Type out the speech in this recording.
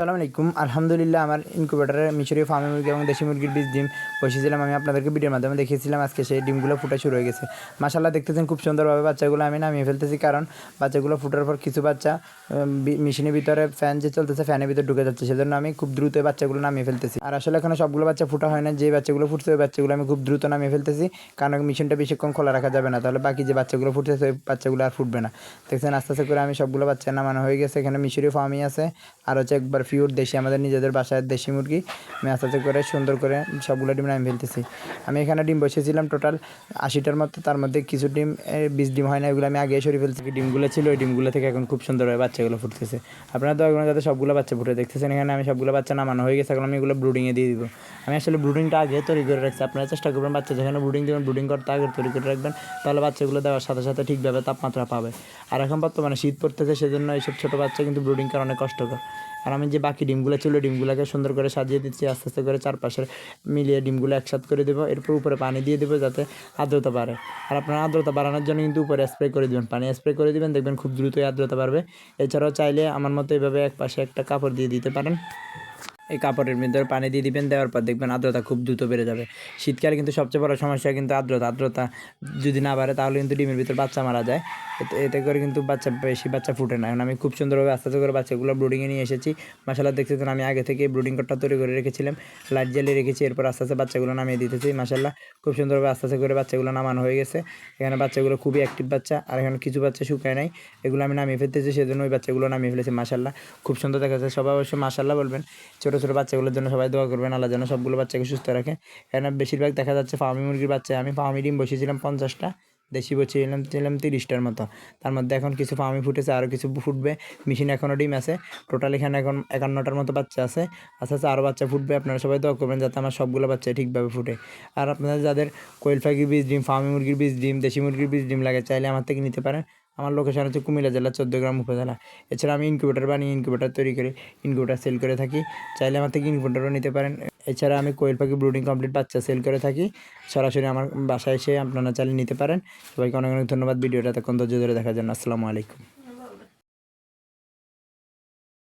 আসসালামু আলাইকুম। আলহামদুলিল্লাহ, আমার ইনকুবেটারে মিশরীয় ফার্মে মুরগি এবং দেশি মুরগির বীজ ডিম বসেছিলাম আমি আপনাদেরকে ভিডিওর মাধ্যমে দেখিয়েছিলাম, আজকে সেই ডিমগুলো ফুটা শুরু হয়ে গেছে। মাসাল্লাহ দেখতেছেন খুব সুন্দরভাবে বাচ্চাগুলো আমি নামিয়ে ফেলতেছি, কারণ বাচ্চাগুলো ফুটার পর কিছু বাচ্চা মেশিনের ভিতরে ফ্যান যে চলতেছে ফ্যানের ভিতরে ঢুকে যাচ্ছে। সেজন্য আমি খুব দ্রুত বাচ্চাগুলো নামিয়ে ফেলতেছি। আর আসলে এখানে সবগুলো বাচ্চা ফুটা হয় না যে বাচ্চাগুলো ফুটছে, ওই বাচ্চাগুলো আমি খুব দ্রুত নামিয়ে ফেলতেছি। কারণ মেশিনটা বেশিক্ষণ খোলা রাখা যাবে না। তাহলে বাকি যে বাচ্চাগুলো ফুটতেছে, ওই বাচ্চাগুলো আর ফুটবে না। দেখছেন, আস্তে আস্তে করে আমি সবগুলো বাচ্চা নামানো হয়ে গেছে। এখানে মিশরীয় ফার্মই আছে। আর হচ্ছে একবার পিওর, দেশি, আমাদের নিজেদের বাসায় দেশি মুরগি। আমি আস্তে আস্তে করে সুন্দর করে সবগুলো ডিম আমি ফেলতেছি। আমি এখানে ডিম বসেছিলাম টোটাল আশিটার মতো, তার মধ্যে কিছু ডিম বিশ ডিম হয় না, এগুলো আমি আগে সরিয়ে ফেলছি। ডিমগুলো ছিল, ওই ডিমগুলো থেকে এখন খুব সুন্দরভাবে বাচ্চাগুলো ফুটতেছে। আপনারা তো এখন যাতে সবগুলো বাচ্চা ফুটে দেখতেছেন, এখানে আমি সবগুলো বাচ্চা নামানো হয়ে গেছে, এখন আমি এগুলো ব্রুডিংয়ে দিয়ে দিব। আমি আসলে ব্রুডিংটা আগে তৈরি করে রাখছি, আপনারা চেষ্টা করবেন বাচ্চা যেখানে ব্রুডিং দেবেন ব্রুডিং করতে আগে তৈরি করে রাখবেন, তাহলে বাচ্চাগুলো দেওয়ার সাথে সাথে ঠিকভাবে তাপমাত্রা পাবে। আর এখন বর্তমানে শীত পড়তেছে, সেজন্য এইসব ছোটো বাচ্চা কিন্তু ব্রুডিং করা অনেক কষ্টকর। আর আমি যে বাকি ডিমগুলো ছিল, ডিমগুলোকে সুন্দর করে সাজিয়ে দিচ্ছি, আস্তে আস্তে করে চারপাশের মিলিয়ে ডিমগুলো একসাথে করে দেবো। এরপর উপরে পানি দিয়ে দেবো যাতে আর্দ্রতা বাড়ে। আর আপনার আর্দ্রতা বাড়ানোর জন্য কিন্তু উপরে স্প্রে করে দেবেন। পানি স্প্রে করে দেবেন, দেখবেন খুব দ্রুতই আর্দ্রতা বাড়বে। এছাড়াও চাইলে আমার মতো এভাবে এক পাশে একটা কাপড় দিয়ে দিতে পারেন। এই কাপড়ের ভিতরে পানি দিয়ে দিবেন, দেওয়ার পর দেখবেন আর্দ্রতা খুব দ্রুত বেড়ে যাবে। শীতকালে কিন্তু সবচেয়ে বড় সমস্যা কিন্তু আর্দ্রতা। আর্দ্রতা যদি না বাড়ে তাহলে কিন্তু ডিমের ভিতর বাচ্চা মারা যায়। এতে করে কিন্তু বাচ্চা, বেশি বাচ্চা ফুটে না। এখন আমি খুব সুন্দরভাবে আস্তে আস্তে করে বাচ্চাগুলো ব্রুডিংয়ে নিয়ে এসেছি। মাসাল্লাহ দেখতেছেন আমি আগে থেকে ব্রুডিং করটা তৈরি করে রেখেছিলাম। লাইট জ্বালিয়ে রেখেছি, এরপর আস্তে আস্তে বাচ্চাগুলো নামিয়ে দিতেছি মাসাল্লাহ খুব সুন্দরভাবে আস্তে আস্তে করে বাচ্চাগুলো নামানো হয়ে গেছে। এখানে বাচ্চাগুলো খুবই অ্যাক্টিভ বাচ্চা, আর এখানে কিছু বাচ্চা শুকায় নাই। এগুলো আমি নামিয়ে ফেলতেছি, সেজন্য ওই বাচ্চাগুলো নামিয়ে ফেলেছি মাসাল্লাহ খুব সুন্দর দেখা যাচ্ছে সবাই অবশ্যই মাসাল্লাহ বলবেন। ছোটো ছোটো বাচ্চাগুলোর জন্য সবাই দোয়া করবেন, আল্লাহ যেন সবগুলো বাচ্চাকে সুস্থ রাখে। এখানে বেশিরভাগ দেখা যাচ্ছে ফার্মি মুরগির বাচ্চা, আমি ফার্মি ডিম বসিয়েছিলাম পঞ্চাশটা, দেশি বসিয়েছিলাম, ছিলাম তিরিশটার মতো। তার মধ্যে এখন কিছু ফার্মি ফুটেছে, আরও কিছু ফুটবে। মেশিন এখনও ডিম আছে টোটাল এখানে এখন একান্নটার মতো বাচ্চা আছে। আস্তে আস্তে আরও বাচ্চা ফুটবে, আপনারা সবাই দোয়া করবেন যাতে আমার সবগুলো বাচ্চা ঠিকভাবে ফুটে। আর আপনাদের যাদের কোয়েল পাখির বীজ ডিম, ফার্মি মুরগির বীজ ডিম, দেশি মুরগির বীজ ডিম লাগে, চাইলে আমার থেকে নিতে পারেন। আমার লোকেশন হচ্ছে কুমিল্লা জেলা চোদ্দ গ্রাম উপজেলা। এছাড়া আমি ইনকিউবেটার বানিয়ে ইনকিউবেটার তৈরি করে ইনকিউবেটার সেল করে থাকি। চাইলে আমার থেকে ইনকিউবেটারও নিতে পারেন। এছাড়া আমি কোয়েল পাখি ব্রুডিং কমপ্লিট বাচ্চা সেল করে থাকি। সরাসরি আমার বাসায় এসে আপনারা চাইলে নিতে পারেন। সবাইকে অনেক অনেক ধন্যবাদ। ভিডিওটা তখন ধৈর্য ধরে দেখার জন্য। আসসালামু আলাইকুম।